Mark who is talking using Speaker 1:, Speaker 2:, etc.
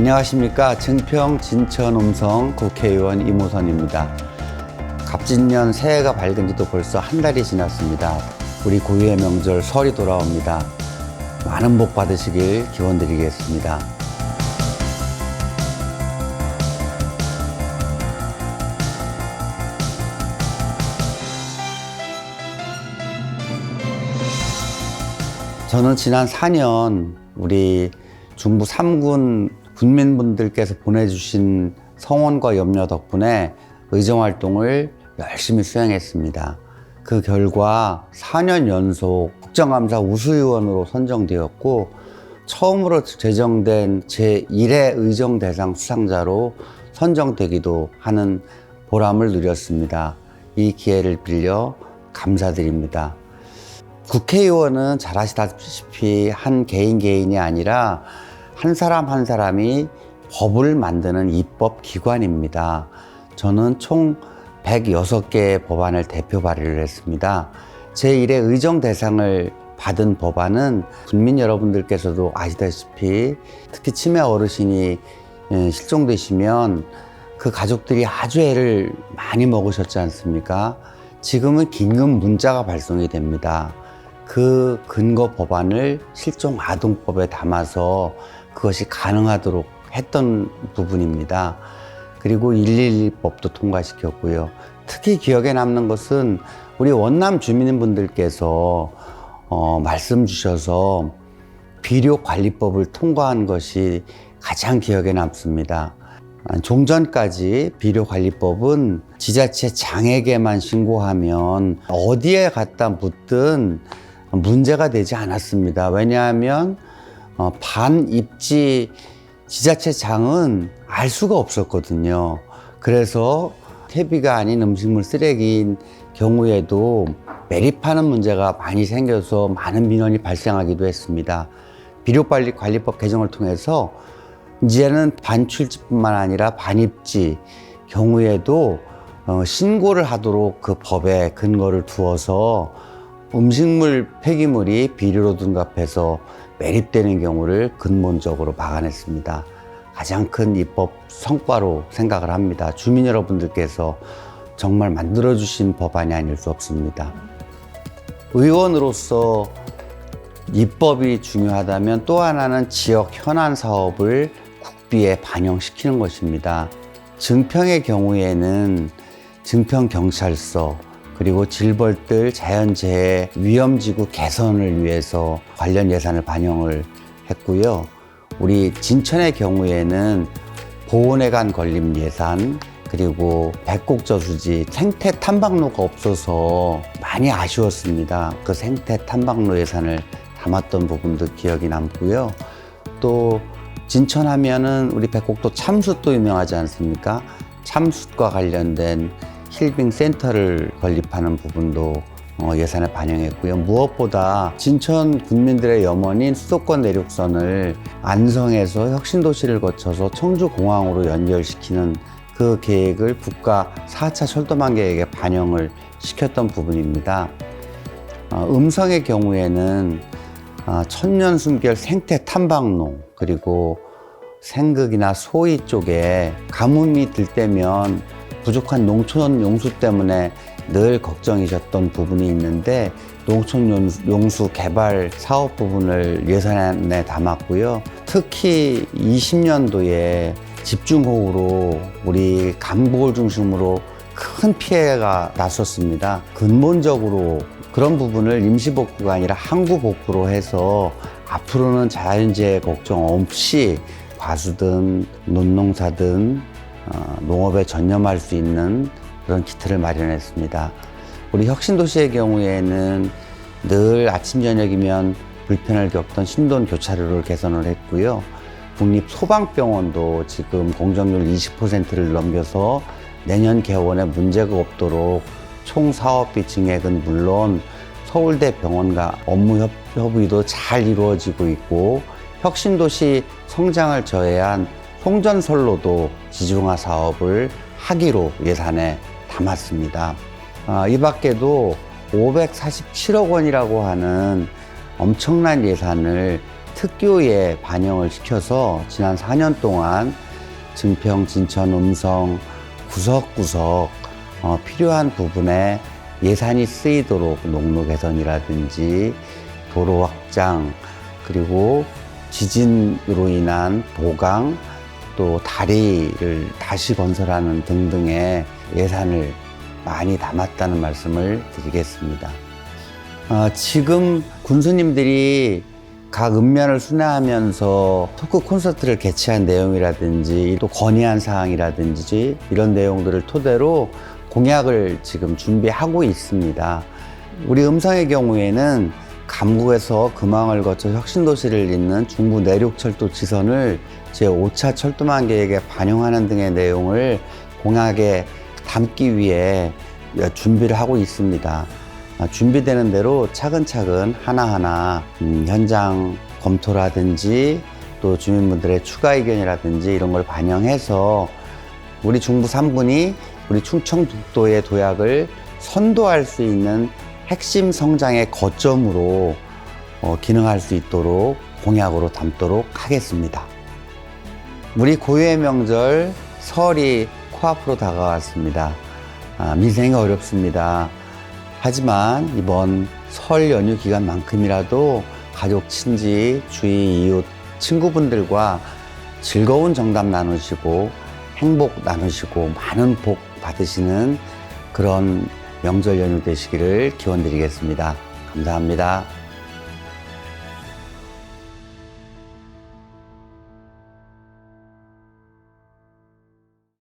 Speaker 1: 안녕하십니까. 증평 진천 음성 국회의원 이모선입니다. 갑진년 새해가 밝은 지도 벌써 한 달이 지났습니다. 우리 고유의 명절 설이 돌아옵니다. 많은 복 받으시길 기원 드리겠습니다. 저는 지난 4년 우리 중부 3군 군민분들께서 보내주신 성원과 염려 덕분에 의정활동을 열심히 수행했습니다. 그 결과 4년 연속 국정감사 우수의원으로 선정되었고 처음으로 제정된 제1회 의정대상 수상자로 선정되기도 하는 보람을 누렸습니다. 이 기회를 빌려 감사드립니다. 국회의원은 잘 아시다시피 한 개인 개인이 아니라 한 사람 한 사람이 법을 만드는 입법 기관입니다. 저는 총 106개의 법안을 대표 발의를 했습니다. 제1회 의정 대상을 받은 법안은 국민 여러분들께서도 아시다시피 특히 치매 어르신이 예, 실종되시면 그 가족들이 아주 애를 많이 먹으셨지 않습니까? 지금은 긴급 문자가 발송이 됩니다. 그 근거 법안을 실종 아동법에 담아서 그것이 가능하도록 했던 부분입니다. 그리고 111법도 통과시켰고요. 특히 기억에 남는 것은 우리 원남 주민분들께서 어, 말씀 주셔서 비료관리법을 통과한 것이 가장 기억에 남습니다. 종전까지 비료관리법은 지자체 장에게만 신고하면 어디에 갖다 묻든 문제가 되지 않았습니다. 왜냐하면 어, 반 입지 지자체장은 알 수가 없었거든요. 그래서 퇴비가 아닌 음식물 쓰레기인 경우에도 매립하는 문제가 많이 생겨서 많은 민원이 발생하기도 했습니다. 비료관리법 개정을 통해서 이제는 반출지뿐만 아니라 반입지 경우에도 어, 신고를 하도록 그 법에 근거를 두어서 음식물 폐기물이 비료로 둔갑해서 매립되는 경우를 근본적으로 막아냈습니다. 가장 큰 입법 성과로 생각을 합니다. 주민 여러분들께서 정말 만들어주신 법안이 아닐 수 없습니다. 의원으로서 입법이 중요하다면 또 하나는 지역 현안 사업을 국비에 반영시키는 것입니다. 증평의 경우에는 증평경찰서, 그리고 질벌들 자연재해 위험지구 개선을 위해서 관련 예산을 반영을 했고요. 우리 진천의 경우에는 보온에관 건립 예산 그리고 백곡저수지 생태 탐방로가 없어서 많이 아쉬웠습니다. 그 생태 탐방로 예산을 담았던 부분도 기억이 남고요. 또 진천 하면은 우리 백곡도 참숯도 유명하지 않습니까? 참숯과 관련된 힐빙 센터를 건립하는 부분도 어, 예산에 반영했고요. 무엇보다 진천 군민들의 염원인 수도권 내륙선을 안성에서 혁신도시를 거쳐서 청주공항으로 연결시키는 그 계획을 국가 4차 철도망 계획에 반영을 시켰던 부분입니다. 어, 음성의 경우에는 어, 천년 숨결 생태 탐방로 그리고 생극이나 소위 쪽에 가뭄이 들 때면 부족한 농촌 용수 때문에 늘 걱정이셨던 부분이 있는데 농촌 용수 개발 사업 부분을 예산에 담았고요. 특히 20년도에 집중호우로 우리 강북을 중심으로 큰 피해가 났었습니다. 근본적으로 그런 부분을 임시복구가 아니라 항구복구로 해서 앞으로는 자연재해 걱정 없이 과수든 논농사든 어, 농업에 전념할 수 있는 그런 기틀을 마련했습니다. 우리 혁신도시의 경우에는 늘 아침 저녁이면 불편을 겪던 신돈 교차로를 개선을 했고요. 국립소방병원도 지금 공정률 20%를 넘겨서 내년 개원에 문제가 없도록 총 사업비 증액은 물론 서울대 병원과 업무 협의도 잘 이루어지고 있고 혁신도시 성장을 저해한 송전선로도 지중화 사업을 하기로 예산에 담았습니다. 아, 이 밖에도 547억 원이라고 하는 엄청난 예산을 특교에 반영을 시켜서 지난 4년 동안 증평, 진천, 음성 구석구석 어, 필요한 부분에 예산이 쓰이도록 농로 개선이라든지 도로 확장 그리고 지진으로 인한 보강 또 다리를 다시 건설하는 등등의 예산을 많이 담았다는 말씀을 드리겠습니다. 어, 지금 군수님들이 각 읍면을 순회하면서 토크 콘서트를 개최한 내용이라든지 또 건의한 사항이라든지 이런 내용들을 토대로 공약을 지금 준비하고 있습니다. 우리 음성의 경우에는 감국에서 금왕을 거쳐 혁신도시를 잇는 중부 내륙철도 지선을 제5차 철도망 계획에 반영하는 등의 내용을 공약에 담기 위해 준비를 하고 있습니다. 아, 준비되는 대로 차근차근 하나하나 음, 현장 검토라든지 또 주민분들의 추가 의견이라든지 이런 걸 반영해서 우리 중부 3군이 우리 충청북도의 도약을 선도할 수 있는 핵심 성장의 거점으로 어, 기능할 수 있도록 공약으로 담도록 하겠습니다. 우리 고유의 명절 설이 코앞으로 다가왔습니다. 아, 민생이 어렵습니다. 하지만 이번 설 연휴 기간만큼이라도 가족, 친지, 주위, 이웃, 친구분들과 즐거운 정담 나누시고 행복 나누시고 많은 복 받으시는 그런 명절 연휴 되시기를 기원드리겠습니다. 감사합니다.